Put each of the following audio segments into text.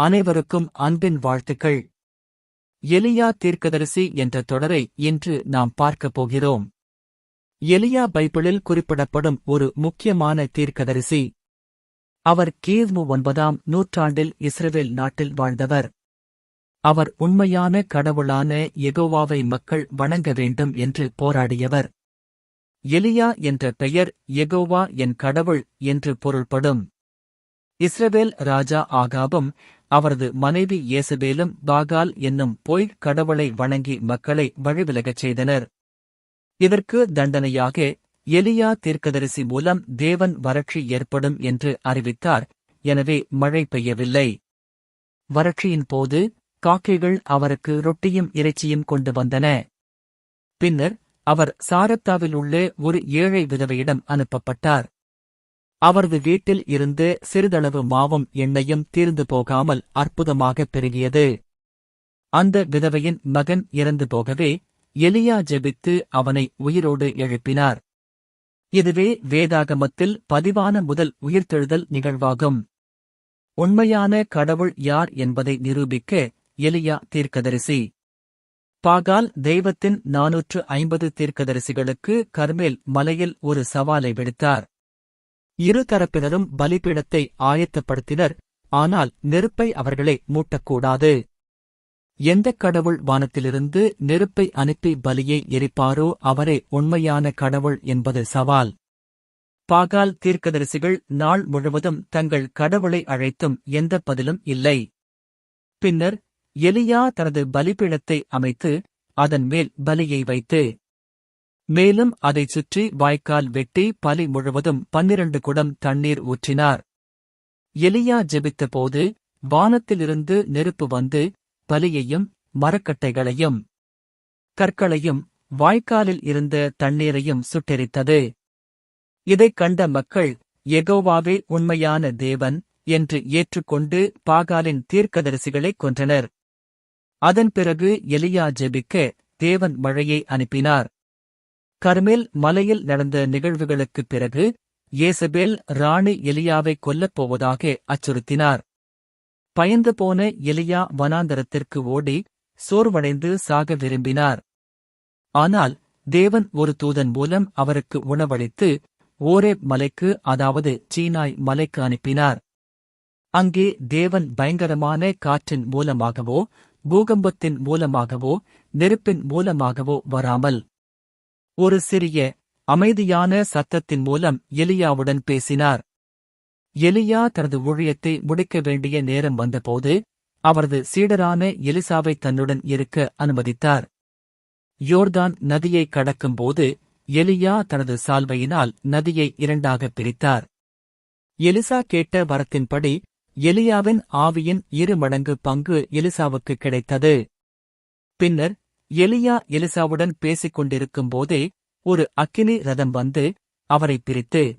அனைவருக்கும் அன்பின் வாழ்த்துக்கள். எலியா தீர்க்கதரிசி என்ற தொடரை இன்று நாம் பார்க்கப் போகிறோம். எலியா பைபிளில் குறிப்பிடப்படும் ஒரு முக்கியமான தீர்க்கதரிசி. அவர் கீழ்மு ஒன்பதாம் நூற்றாண்டில் இஸ்ரேல் நாட்டில் வாழ்ந்தவர். அவர் உண்மையான கடவுளான எகோவாவை மக்கள் வணங்க வேண்டும் என்று போராடியவர். எலியா என்ற பெயர் எகோவா என் கடவுள் என்று பொருள்படும். இஸ்ரவேல் ராஜா ஆகாபும் அவரது மனைவி இயேசபேலும் பாகால் என்னும் பொய்க் கடவுளை வணங்கி மக்களை வழிவிலகச் செய்தனர். இதற்கு தண்டனையாக எலியா தீர்க்கதரிசி மூலம் தேவன் வறட்சி ஏற்படும் என்று அறிவித்தார். எனவே மழை பெய்யவில்லை. வறட்சியின் போது காக்கைகள் அவருக்கு ரொட்டியும் இறைச்சியும் கொண்டு வந்தன. பின்னர் அவர் சாரத்தாவில் உள்ள ஒரு ஏழை விதவையிடம் அனுப்பப்பட்டார். அவரது வீட்டில் இருந்து சிறிதளவு மாவும் எண்ணெயும் தீர்ந்து போகாமல் அற்புதமாக பெருகியது. அந்த விதவையின் மகன் இறந்து போகவே எலியா ஜெபித்து அவனை உயிரோடு எழுப்பினார். இதுவே வேதாகமத்தில் பதிவான முதல் உயிர்த்தெழுதல் நிகழ்வாகும். உண்மையான கடவுள் யார் என்பதை நிரூபிக்க எலியா தீர்க்கதரிசி. பாகால் தெய்வத்தின் நாநூற்று ஐம்பது தீர்க்கதரிசிகளுக்கு கர்மேல் மலையில் ஒரு சவாலை விடுத்தார். இரு தரப்பினரும் பலிபீடத்தை ஆயத்தப்படுத்தினர் ஆனால் நெருப்பை அவர்களே மூட்டக்கூடாது. எந்தக் கடவுள் வானத்திலிருந்து நெருப்பை அனுப்பி பலியை எரிப்பாரோ அவரே உண்மையான கடவுள் என்பது சவால். பாகால் தீர்க்கதரிசிகள் நாள் முழுவதும் தங்கள் கடவுளை அழைத்தும் எந்த பதிலும் இல்லை. பின்னர் எலியா தனது பலிபீடத்தை அமைத்து அதன் மேல் பலியை வைத்து மேலும் அதைச் சுற்றி வாய்க்கால் வெட்டி பலி முழுவதும் பன்னிரண்டு குடம் தண்ணீர் ஊற்றினார். எலியா ஜெபித்தபோது வானத்திலிருந்து நெருப்பு வந்து பலியையும் மரக்கட்டைகளையும் கற்களையும் வாய்க்காலில் இருந்த தண்ணீரையும் சுட்டெரித்தது. இதைக் கண்ட மக்கள் எகோவாவே உண்மையான தேவன் என்று ஏற்றுக்கொண்டு பாகாலின் தீர்க்கதரிசிகளைக் கொன்றனர். அதன் பிறகு எலியா ஜெபிக்க தேவன் மழையை அனுப்பினார். கர்மேல் மலையில் நடந்த நிகழ்வுகளுக்குப் பிறகு ஏசபேல் ராணி எலியாவை கொல்லப் போவதாக அச்சுறுத்தினார். பயந்து போன எலியா வனாந்தரத்திற்கு ஓடி சோர்வடைந்து சாக விரும்பினார். ஆனால் தேவன் ஒரு தூதன் மூலம் அவருக்கு உணவளித்து ஓரேப் மலைக்கு அதாவது சீனாய் மலைக்கு அனுப்பினார். அங்கே தேவன் பயங்கரமான காற்றின் மூலமாகவோ பூகம்பத்தின் மூலமாகவோ நெருப்பின் மூலமாகவோ வராமல் ஒரு சிறிய அமைதியான சத்தத்தின் மூலம் எலியாவுடன் பேசினார். எலியா தனது ஊழியத்தை முடிக்க வேண்டிய நேரம் வந்தபோது அவரது சீடரான எலிசாவை தன்னுடன் இருக்க அனுமதித்தார். யோர்தான் நதியை கடக்கும்போது எலியா தனது சால்வையினால் நதியை இரண்டாகப் பிரித்தார். எலிசா கேட்ட வரத்தின்படி எலியாவின் ஆவியின் இரு மடங்கு பங்கு எலிசாவுக்கு கிடைத்தது. பின்னர் எலியா எலிசாவுடன் பேசிக் கொண்டிருக்கும் போதே ஒரு அக்கினி ரதம் வந்து அவரை பிரித்து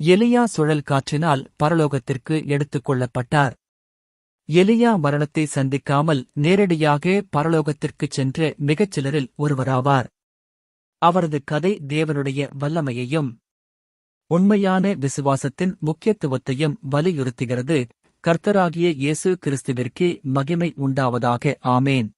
எலியா சுழல் காற்றினால் பரலோகத்திற்கு எடுத்துக் கொள்ளப்பட்டார். எலியா மரணத்தை சந்திக்காமல் நேரடியாக பரலோகத்திற்குச் சென்ற மிகச் சிலரில் ஒருவராவார். அவரது கதை தேவனுடைய வல்லமையையும் உண்மையான விசுவாசத்தின் முக்கியத்துவத்தையும் வலியுறுத்துகிறது. கர்த்தராகிய இயேசு கிறிஸ்துவிற்கே மகிமை உண்டாவதாக. ஆமேன்.